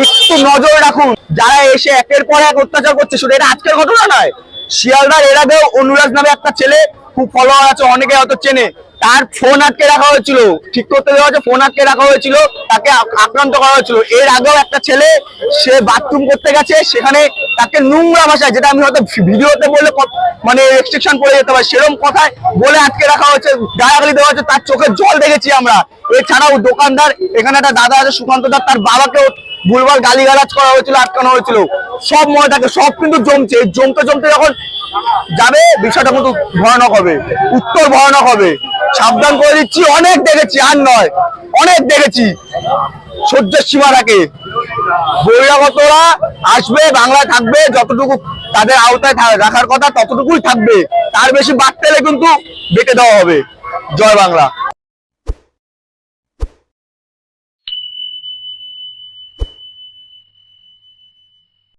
একটু নজর রাখুন। যারা এসে একের পর এক অত্যাচার করছে, শুধু এটা আজকের ঘটনা নয়, শিয়ালদার এর অনুরাগ নামে একটা ছেলে, খুব ফলোয়ার আছে, অনেকে হয়তো চেনে। তার ফোন আটকে রাখা হয়েছিল। ঠিক করতে দেওয়া হয়েছে, ফোন আটকে রাখা হয়েছিল, তাকে আক্রান্ত করা হয়েছিল। এর আগেও একটা ছেলে, সে বাথরুম করতে গেছে, সেখানে তাকে নোংরা ভাষায়, যেটা আমি হয়তো ভিডিওতে বললে মানে রেস্ট্রিকশন পড়ে যেতে পারে সেরকম কথায় বলে আটকে রাখা হয়েছে, গালাগালি দেওয়া হয়েছে, তার চোখে জল দেখেছি আমরা। এছাড়াও দোকানদার, এখানে একটা দাদা আছে, সুকান্ত দাস তার বাবাকেও ভুলভাল গালিগালাজ করা হয়েছিল, আটকানো হয়েছিল। সব ময়দাকে সব কিন্তু জমছে। জমতে জমতে যখন যাবে, বিষয়টা কিন্তু ভয়ানক হবে, উত্তর ভয়ানক হবে। সাবধান করে দিচ্ছি। অনেক দেখেছি, আর নয়, অনেক দেখেছি। সহ্যের রাখে বহিরাগতরা আসবে, বাংলায় থাকবে, যতটুকু তাদের আওতায় রাখার কথা ততটুকুই থাকবে। তার বেশি বাড়তে কিন্তু বেটে দেওয়া হবে। জয় বাংলা।